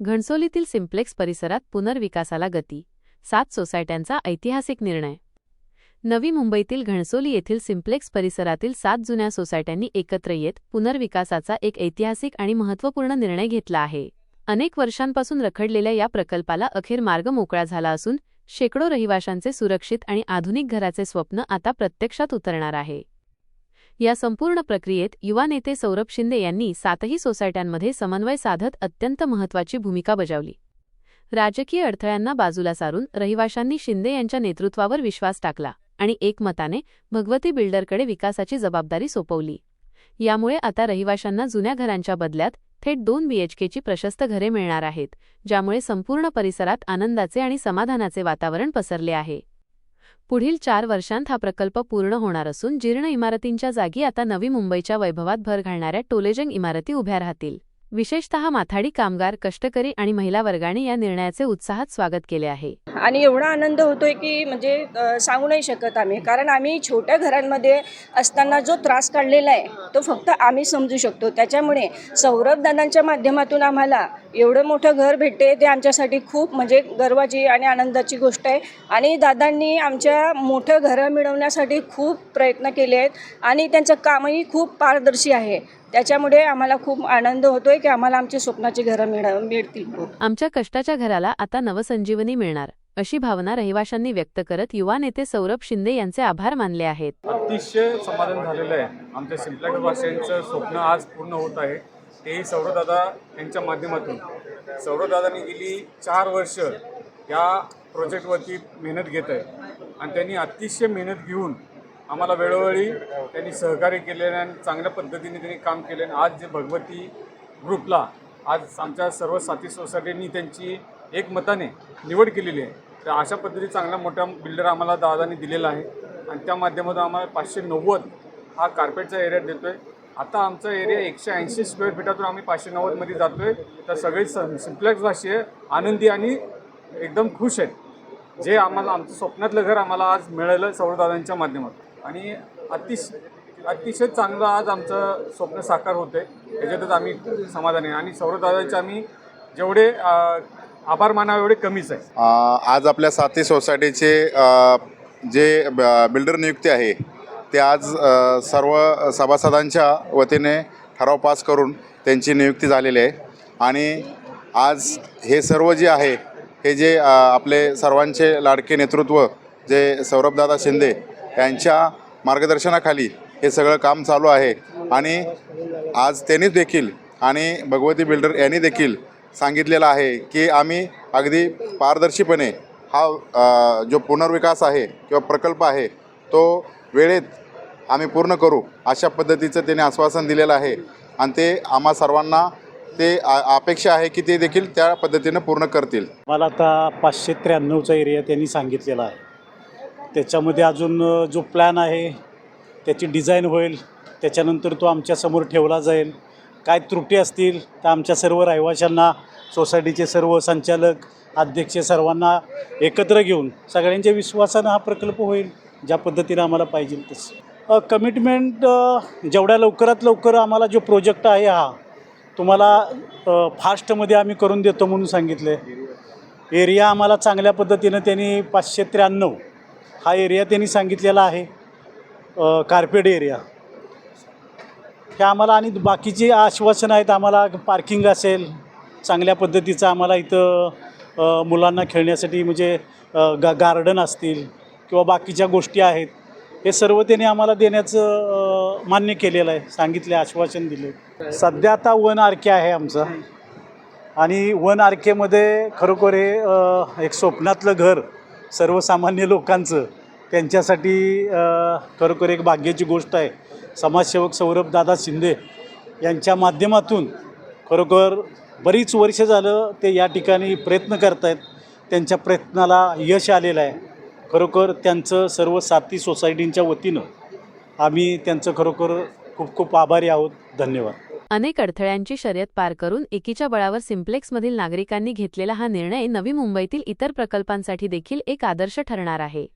घणसोलीतील simplex परिसरात पुनर्विकासाला गती सात सोसायट्यांचा ऐतिहासिक निर्णय. नवी मुंबईतील घणसोली येथील सिम्प्लेक्स परिसरातील सात जुन्या सोसायट्यांनी एकत्र येत पुनर्विकासाचा एक ऐतिहासिक आणि महत्त्वपूर्ण निर्णय घेतला आहे. अनेक वर्षांपासून रखडलेल्या या प्रकल्पाला अखेर मार्ग मोकळा झाला असून शेकडो रहिवाशांचे सुरक्षित आणि आधुनिक घराचे स्वप्न आता प्रत्यक्षात उतरणार आहे. या संपूर्ण प्रक्रियेत युवा नेते सौरभ शिंदे यांनी सातही सोसायट्यांमध्ये समन्वय साधत अत्यंत महत्त्वाची भूमिका बजावली. राजकीय अडथळ्यांना बाजूला सारून रहिवाशांनी शिंदे यांच्या नेतृत्वावर विश्वास टाकला आणि एकमताने भगवती बिल्डरकडे विकासाची जबाबदारी सोपवली. यामुळे आता रहिवाशांना जुन्या घरांच्या बदल्यात थेट दोन बीएचकेची प्रशस्त घरे मिळणार आहेत ज्यामुळे संपूर्ण परिसरात आनंदाचे आणि समाधानाचे वातावरण पसरले आहे. पुढील चार वर्षांत हा प्रकल्प पूर्ण होणार असून जीर्ण इमारतींच्या जागी आता नवी मुंबईच्या वैभवात भर घालणाऱ्या टोलेजंग इमारती उभ्या राहतील. विशेषतः माथाडी कामगार कष्टकरी आणि महिला वर्गाने या निर्णयाचे उत्साहात स्वागत केले आहे. आणि एवढा आनंद होतोय की म्हणजे सांगू नाही शकत आम्ही. कारण आम्ही छोट्या घरांमध्ये असताना जो त्रास काढलेला आहे तो फक्त आम्ही समजू शकतो. त्याच्यामुळे सौरभ दादांच्या माध्यमातून आम्हाला एवढं मोठं घर भेटते ते आमच्यासाठी खूप म्हणजे गर्वाची आणि आनंदाची गोष्ट आहे. आणि दादांनी आमच्या मोठं घरं मिळवण्यासाठी खूप प्रयत्न केले आहेत. आणि त्यांचं कामही खूप पारदर्शी आहे. त्याच्यामुळे आम्हाला खूप आनंद होतोय की आम्हाला आमची स्वप्नाची घरं मिळ मिळतील. आमच्या कष्टाच्या घराला आता नवसंजीवनी मिळणार अशी भावना रहिवाशांनी व्यक्त करत युवा नेते सौरभ शिंदे यांचे आभार मानले आहेत. अतिशय समाधान झालेलं आहे. आमच्या सिम्प्लॅक्स भाषेचं स्वप्न आज पूर्ण होत आहे. तेही सौरदादा यांच्या माध्यमातून. सौरदादांनी गेली चार वर्ष या प्रोजेक्टवरती मेहनत घेत आहे आणि त्यांनी अतिशय मेहनत घेऊन आम्हाला वेळोवेळी त्यांनी सहकार्य केलेलं आणि चांगल्या पद्धतीने त्यांनी काम केले. आणि आज जे भगवती ग्रुपला आज आमच्या सर्व साथी सोसायटींनी त्यांची एकमताने निवड केलेली आहे. तर अशा पद्धती चांगला मोठा बिल्डर आम्हाला दादाने दिलेला आहे. आणि त्या माध्यमातून आम्हाला पाचशे नव्वद हा कार्पेटचा एरिया देतो आहे आता आमचा एरिया एकशे ऐंशी स्क्वेअर फीटातून आम्ही पाचशे नव्वदमध्ये जातो आहे तर सगळे सिम्प्लेक्स भाषे आनंदी आणि एकदम खुश आहेत. जे आम्हाला आमचं स्वप्नातलं घर आम्हाला आज मिळालं सौरदादांच्या माध्यमातून. आणि अतिश अतिशय चांगलं आज आमचं स्वप्न साकार होतं आहे याच्यातच आम्ही समाधानी आणि सौरदादांचे आम्ही जेवढे आभार मानावे एवढे कमीच आहे. आज आपल्या साथी सोसायटीचे जे ब- बिल्डर नियुक्ती आहे ते आज सर्व सभासदांच्या वतीने ठराव पास करून त्यांची नियुक्ती झालेली आहे. आणि आज हे सर्व जे आहे हे जे आपले सर्वांचे लाडके नेतृत्व जे सौरभदादा शिंदे यांच्या मार्गदर्शनाखाली हे सगळं काम चालू आहे. आणि आज त्यांनीच देखील आणि भगवती बिल्डर यांनी देखील सांगितलेलं आहे की आम्ही अगदी पारदर्शीपणे हा जो पुनर्विकास आहे किंवा प्रकल्प आहे तो वेळेत आम्ही पूर्ण करू अशा पद्धतीचं त्याने आश्वासन दिलेलं आहे. आणि ते आम्हा सर्वांना ते आ- अपेक्षा आहे की ते देखील त्या पद्धतीनं पूर्ण करतील. मला आता पाचशे त्र्याण्णवचा एरिया त्यांनी सांगितलेला आहे. त्याच्यामध्ये अजून जो प्लॅन आहे त्याची डिझाईन होईल त्याच्यानंतर तो आमच्यासमोर ठेवला जाईल. काय त्रुटी असतील तर आमच्या सर्व रहिवाशांना सोसायटीचे सर्व संचालक अध्यक्ष सर्वांना एकत्र घेऊन सगळ्यांच्या विश्वासानं हा प्रकल्प होईल ज्या पद्धतीनं आम्हाला पाहिजे तसं. कमिटमेंट जेवढ्या लवकरात लवकर आम्हाला जो प्रोजेक्ट आहे हा तुम्हाला फास्टमध्ये आम्ही करून देतो म्हणून सांगितलं आहे एरिया आम्हाला चांगल्या पद्धतीनं त्यांनी पाचशे त्र्याण्णव हा एरिया त्यांनी सांगितलेला आहे कार्पेट एरिया हे आम्हाला आणि बाकीचे आश्वासन आहेत आम्हाला पार्किंग असेल चांगल्या पद्धतीचं आम्हाला इथं मुलांना खेळण्यासाठी म्हणजे गा गार्डन असतील किंवा बाकीच्या गोष्टी आहेत हे सर्व त्यांनी आम्हाला देण्याचं मान्य केलेलं आहे सांगितले आश्वासन दिले. सध्या आता वन आर के आहे आमचं. आणि वन आर केमध्ये खरोखर हे एक स्वप्नातलं घर सर्वसामान्य लोकांचं त्यांच्यासाठी खरोखर एक भाग्याची गोष्ट आहे. समाजसेवक सौरभ दादा शिंदे यांच्या माध्यमातून खरोखर बरीच वर्ष झालं ते या ठिकाणी प्रयत्न करत आहेत त्यांच्या प्रयत्नाला यश आलेलं आहे. खरोखर त्यांचं सर्व साथी सोसायटींच्या वतीनं आम्ही त्यांचं खरोखर खूप खूप आभारी आहोत. धन्यवाद. अनेक अडथळ्यांची शर्यत पार करून एकीच्या बळावर सिम्प्लेक्समधील नागरिकांनी घेतलेला हा निर्णय नवी मुंबईतील इतर प्रकल्पांसाठी देखील एक आदर्श ठरणार आहे.